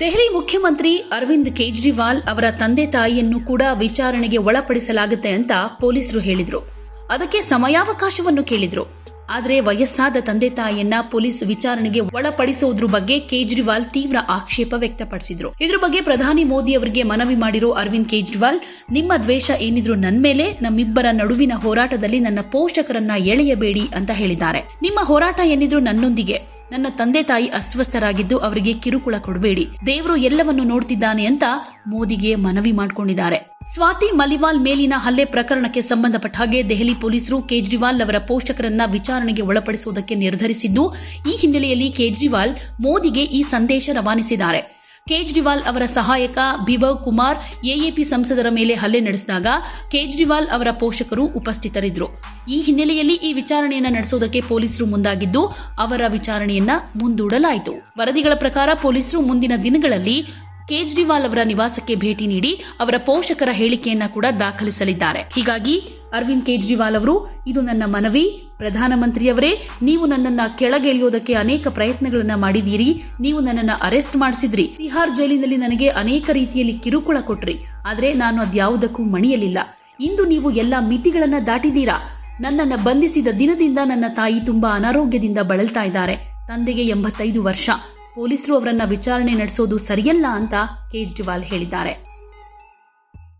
ದೆಹಲಿ ಮುಖ್ಯಮಂತ್ರಿ ಅರವಿಂದ್ ಕೇಜ್ರಿವಾಲ್ ಅವರ ತಂದೆ ತಾಯಿಯನ್ನು ಕೂಡ ವಿಚಾರಣೆಗೆ ಒಳಪಡಿಸಲಾಗುತ್ತೆ ಅಂತ ಪೊಲೀಸರು ಹೇಳಿದರು. ಅದಕ್ಕೆ ಸಮಯಾವಕಾಶವನ್ನು ಕೇಳಿದರು. ಆದರೆ ವಯಸ್ಸಾದ ತಂದೆ ತಾಯಿಯನ್ನ ಪೊಲೀಸ್ ವಿಚಾರಣೆಗೆ ಒಳಪಡಿಸುವುದ್ರ ಬಗ್ಗೆ ಕೇಜ್ರಿವಾಲ್ ತೀವ್ರ ಆಕ್ಷೇಪ ವ್ಯಕ್ತಪಡಿಸಿದ್ರು. ಇದ್ರ ಬಗ್ಗೆ ಪ್ರಧಾನಿ ಮೋದಿ ಅವರಿಗೆ ಮನವಿ ಮಾಡಿರೋ ಅರವಿಂದ್ ಕೇಜ್ರಿವಾಲ್, ನಿಮ್ಮ ದ್ವೇಷ ಏನಿದ್ರು ನನ್ನ ಮೇಲೆ, ನಮ್ಮಿಬ್ಬರ ನಡುವಿನ ಹೋರಾಟದಲ್ಲಿ ನನ್ನ ಪೋಷಕರನ್ನ ಎಳೆಯಬೇಡಿ ಅಂತ ಹೇಳಿದ್ದಾರೆ. ನಿಮ್ಮ ಹೋರಾಟ ಏನಿದ್ರು ನನ್ನೊಂದಿಗೆ ನನ್ನ ತಂದೆ ತಾಯಿ ಅಸ್ವಸ್ಥರಾಗಿದ್ದು ಅವರಿಗೆ ಕಿರುಕುಳ ಕೊಡಬೇಡಿ. ದೇವರು ಎಲ್ಲವನ್ನು ನೋಡ್ತಿದ್ದಾನೆ ಅಂತ ಮೋದಿಗೆ ಮನವಿ ಮಾಡಿಕೊಂಡಿದ್ದಾರೆ. ಸ್ವಾತಿ ಮಲಿವಾಲ್ ಮೇಲಿನ ಹಲ್ಲೆ ಪ್ರಕರಣಕ್ಕೆ ಸಂಬಂಧಪಟ್ಟ ಹಾಗೆ ದೆಹಲಿ ಪೊಲೀಸರು ಕೇಜ್ರಿವಾಲ್ ಅವರ ಪೋಷಕರನ್ನ ವಿಚಾರಣೆಗೆ ಒಳಪಡಿಸುವುದಕ್ಕೆ ನಿರ್ಧರಿಸಿದ್ದು, ಈ ಹಿನ್ನೆಲೆಯಲ್ಲಿ ಕೇಜ್ರಿವಾಲ್ ಮೋದಿಗೆ ಈ ಸಂದೇಶ ರವಾನಿಸಿದ್ದಾರೆ. ಕೇಜ್ರಿವಾಲ್ ಅವರ ಸಹಾಯಕ ಬಿಭವ್ ಕುಮಾರ್ ಎಎಪಿ ಸಂಸದರ ಮೇಲೆ ಹಲ್ಲೆ ನಡೆಸಿದಾಗ ಕೇಜ್ರಿವಾಲ್ ಅವರ ಪೋಷಕರು ಉಪಸ್ಥಿತರಿದ್ದರು. ಈ ಹಿನ್ನೆಲೆಯಲ್ಲಿ ಈ ವಿಚಾರಣೆಯನ್ನು ನಡೆಸೋದಕ್ಕೆ ಪೊಲೀಸರು ಮುಂದಾಗಿದ್ದು, ಅವರ ವಿಚಾರಣೆಯನ್ನ ಮುಂದೂಡಲಾಯಿತು. ವರದಿಗಳ ಪ್ರಕಾರ ಪೊಲೀಸರು ಮುಂದಿನ ದಿನಗಳಲ್ಲಿ ಕೇಜ್ರಿವಾಲ್ ಅವರ ನಿವಾಸಕ್ಕೆ ಭೇಟಿ ನೀಡಿ ಅವರ ಪೋಷಕರ ಹೇಳಿಕೆಯನ್ನ ಕೂಡ ದಾಖಲಿಸಲಿದ್ದಾರೆ. ಹೀಗಾಗಿ ಅರವಿಂದ್ ಕೇಜ್ರಿವಾಲ್ ಅವರು, ಇದು ನನ್ನ ಮನವಿ. ಪ್ರಧಾನಮಂತ್ರಿಯವರೇ, ನೀವು ನನ್ನನ್ನ ಕೆಳಗೆಳೆಯೋದಕ್ಕೆ ಅನೇಕ ಪ್ರಯತ್ನಗಳನ್ನ ಮಾಡಿದೀರಿ ನೀವು ನನ್ನನ್ನ ಅರೆಸ್ಟ್ ಮಾಡಿಸಿದ್ರಿ. ತಿಹಾರ್ ಜೈಲಿನಲ್ಲಿ ನನಗೆ ಅನೇಕ ರೀತಿಯಲ್ಲಿ ಕಿರುಕುಳ ಕೊಟ್ರಿ. ಆದರೆ ನಾನು ಅದ್ಯಾವುದಕ್ಕೂ ಮಣಿಯಲಿಲ್ಲ. ಇಂದು ನೀವು ಎಲ್ಲ ಮಿತಿಗಳನ್ನ ದಾಟಿದ್ದೀರಾ? ನನ್ನನ್ನ ಬಂಧಿಸಿದ ದಿನದಿಂದ ನನ್ನ ತಾಯಿ ತುಂಬಾ ಅನಾರೋಗ್ಯದಿಂದ ಬಳಲ್ತಾ ಇದ್ದಾರೆ. ತಂದೆಗೆ ಎಂಬತ್ತೈದು ವರ್ಷ. ಪೊಲೀಸರು ಅವರನ್ನ ವಿಚಾರಣೆ ನಡೆಸೋದು ಸರಿಯಲ್ಲ ಅಂತ ಕೇಜ್ರಿವಾಲ್ ಹೇಳಿದ್ದಾರೆ.